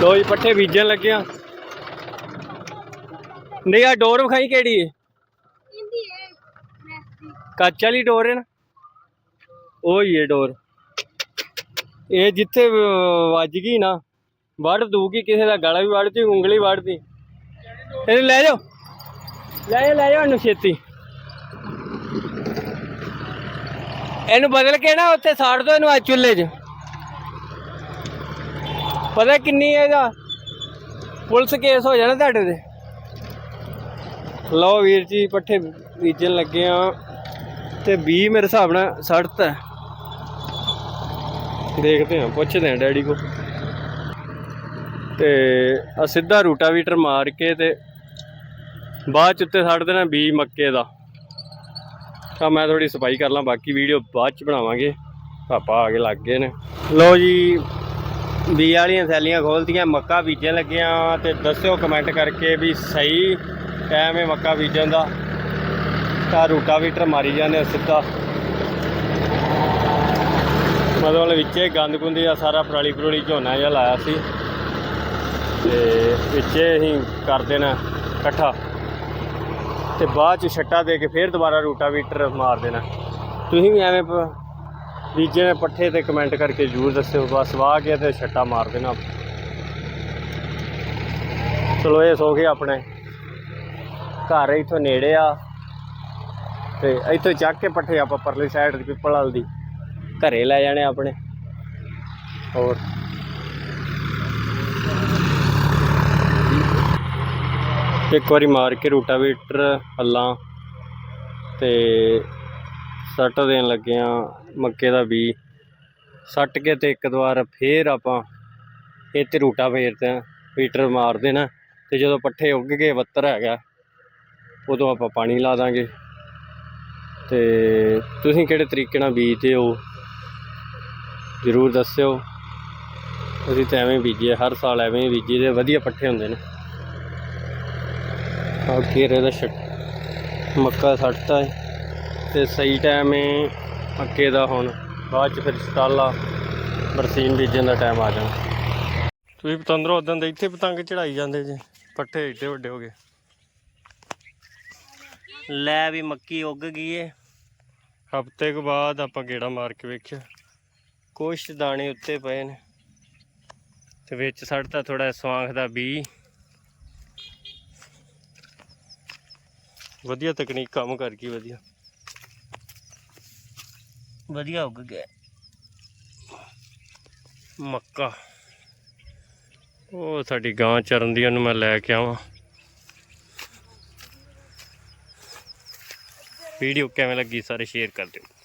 ਲੋ ਜੀ ਪੱਠੇ ਬੀਜਣ ਲੱਗੇ ਆ ਨਹੀਂ ਆ ਡੋਰ ਵਿਖਾਈ ਕਿਹੜੀ ਹੈ ਕੱਚ ਵਾਲੀ ਡੋਰ ਹੈ ਨਾ? ਉਹ ਹੀ ਹੈ ਡੋਰ। ਇਹ ਜਿੱਥੇ ਵੱਜ ਗਈ ਨਾ ਵੜ ਦੂਗੀ ਕਿਸੇ ਦਾ ਗਲਾ ਵੀ ਵੜਦੀ ਉਂਗਲੀ ਵੜਦੀ ਇਹਨੂੰ ਲੈ ਜਾਓ। ਲੈ ਜਾਓ ਲੈ ਜਾਓ ਇਹਨੂੰ ਛੇਤੀ। ਇਹਨੂੰ ਬਦਲ ਕੇ ਨਾ ਉੱਥੇ ਸਾੜ ਦੋ ਇਹਨੂੰ ਅੱਜ ਚੁੱਲ੍ਹੇ 'ਚ। ਪਤਾ ਕਿੰਨੀ ਹੈ ਇਹਦਾ ਪੁਲਿਸ ਕੇਸ ਹੋ ਜਾਣਾ ਤੁਹਾਡੇ ਤੇ? ਲਓ ਵੀਰ ਜੀ, ਪੱਠੇ ਬੀਜਣ ਲੱਗੇ ਆ। ਤੇ 20 ਮੇਰੇ ਹਿਸਾਬ ਨਾਲ ਸੜਤਾ ਦੇਖਦੇ ਹਾਂ, ਪੁੱਛਦੇ ਹਾਂ ਡੈਡੀ ਕੋ ਤੇ ਆ ਸਿੱਧਾ ਰੂਟਾਵੀਟਰ ਮਾਰ ਕੇ ਤੇ ਬਾਅਦ ਚ ਉੱਤੇ ਛੱਡ ਦੇਣਾ ਬੀ ਮੱਕੇ ਦਾ। ਤਾਂ ਮੈਂ ਥੋੜੀ ਸਫ਼ਾਈ ਕਰ ਲਾਂ, ਬਾਕੀ ਵੀਡੀਓ ਬਾਅਦ ਚ ਬਣਾਵਾਂਗੇ। ਪਾਪਾ ਆ ਕੇ ਲੱਗ ਗਏ ਨੇ। ਲਓ ਜੀ ਬੀ ਵਾਲੀਆਂ ਥੈਲੀਆਂ ਖੋਲਤੀਆਂ, ਮੱਕਾ ਬੀਜਣ ਲੱਗਿਆ ਤੇ ਦੱਸਿਓ ਕਮੈਂਟ ਕਰਕੇ ਵੀ ਸਹੀ ਟਾਈਮ ਹੈ ਮੱਕਾ ਬੀਜਣ ਦਾ। ਤਾਂ ਰੂਟਾਵੀਟਰ ਮਾਰੀ ਜਾਂਦੇ ਆ ਸਿੱਧਾ। ਮਤਲਬ ਵਿੱਚੇ ਗੰਦ ਗੁੰਦੀ ਆ ਸਾਰਾ ਪਰਾਲੀ ਪਰੂਲੀ ਝੋਨਾ ਜਿਹਾ ਲਾਇਆ ਸੀ। ਤੇ ਵਿੱਚੇ ਅਸੀਂ ਕਰ ਦੇਣਾ ਇਕੱਠਾ। ਤੇ ਬਾਅਦ ਚ ਛੱਟਾ ਦੇ ਕੇ ਫੇਰ ਦੁਬਾਰਾ ਰੂਟਾਵੀਟਰ ਮਾਰ ਦੇਣਾ। ਤੁਸੀਂ ਵੀ ਐਵੇਂ ਬੀਜੇ ਨੇ ਪੱਠੇ ਤੇ ਕਮੈਂਟ ਕਰਕੇ ਜ਼ਰੂਰ ਦੱਸਿਓ। ਬਸ ਵਾਹ ਕੇ ਤੇ ਛੱਟਾ ਮਾਰ ਦੇਣਾ। ਚਲੋ, ਇਹ ਸੋ ਗਏ ਆਪਣੇ। ਘਰ ਇੱਥੋਂ ਨੇੜੇ ਆ। ਤੇ ਇੱਥੋਂ ਚੱਕ ਕੇ ਪੱਠੇ ਆਪਾਂ ਪਰਲੀ ਸਾਈਡ ਦੀ, ਪਿੱਪਲ ਵਾਲ ਦੀ। ਘਰੇ ਲੈ ਜਾਣੇ ਆਪਣੇ। ਹੋਰ। ਇੱਕ ਵਾਰੀ ਮਾਰ ਕੇ ਰੂਟਾਵੀਟਰ, ਹੱਲਾਂ ਤੇ ਸੱਟ ਦੇਣ ਲੱਗੇ ਆ, ਮੱਕੇ ਦਾ ਬੀ। ਸੱਟ ਕੇ ਤੇ ਇੱਕ ਵਾਰ ਫੇਰ ਆਪਾਂ ਇਹ ਤੇ ਰੂਟਾ ਫੇਰਦੇ ਆ ਫੀਟਰ ਮਾਰ ਦੇਣਾ ਤੇ ਜਦੋਂ ਪੱਠੇ ਉੱਗ ਗਏ ਵੱਤਰ ਹੈਗਾ ਉਦੋਂ ਆਪਾਂ ਪਾਣੀ ਲਾ ਦਾਂਗੇ। ਤੇ ਤੁਸੀਂ ਕਿਹੜੇ ਤਰੀਕੇ ਨਾਲ ਬੀਜਦੇ ਹੋ? ਜ਼ਰੂਰ ਦੱਸਿਓ। ਅਸੀਂ ਤਾਂ ਐਵੇਂ ਬੀਜੀਏ, ਹਰ ਸਾਲ ਐਵੇਂ ਹੀ ਬੀਜੀਦੇ, ਵਧੀਆ ਪੱਠੇ ਹੁੰਦੇ ਨੇ। ਆ ਕੀਰੇ ਦਾ ਮੱਕਾ ਸੱਟਤਾ ਹੈ। ਤੇ ਸਹੀ ਟਾਈਮ ਹੈ ਮੱਕੇ ਦਾ ਹੁਣ। ਬਾਅਦ ਚ ਫਿਰ ਸਟਾਲਾ ਬਰਸੀਨ ਬੀਜਣ ਦਾ ਟਾਈਮ ਆ ਜਾਣਾ। ਤੁਸੀਂ ਪਤੰਦਰੋਂ ਉਦੋਂ ਦੇ ਇੱਥੇ ਪਤੰਗ ਚੜਾਈ ਜਾਂਦੇ ਜੇ ਪੱਠੇ ਏਡੇ ਵੱਡੇ ਹੋ ਗਏ। ਲੈ ਵੀ ਮੱਕੀ ਉੱਗ ਗਈ ਏ। ਹਫ਼ਤੇ ਕੁ ਬਾਅਦ ਆਪਾਂ ਗੇੜਾ ਮਾਰ ਕੇ ਵੇਖਿਆ। ਕੁਛ ਦਾਣੇ ਉੱਤੇ ਪਏ ਨੇ। ਤੇ ਵਿੱਚ ਸੜਤਾ ਥੋੜਾ ਸਵਾਂਖ ਦਾ ਬੀ। ਵਧੀਆ ਤਕਨੀਕ ਕੰਮ ਕਰ ਗਈ ਵਧੀਆ। ਵਧੀਆ ਉੱਗ ਗਿਆ। ਮੱਕਾ। ਉਹ ਸਾਡੀ ਗਾਂ ਚਰਨ ਦੀ ਉਹਨੂੰ ਮੈਂ ਲੈ ਕੇ ਆਵਾਂ। ਵੀਡੀਓ ਕਿਵੇਂ ਲੱਗੀ ਸਾਰੇ ਸ਼ੇਅਰ ਕਰ ਦਿਓ।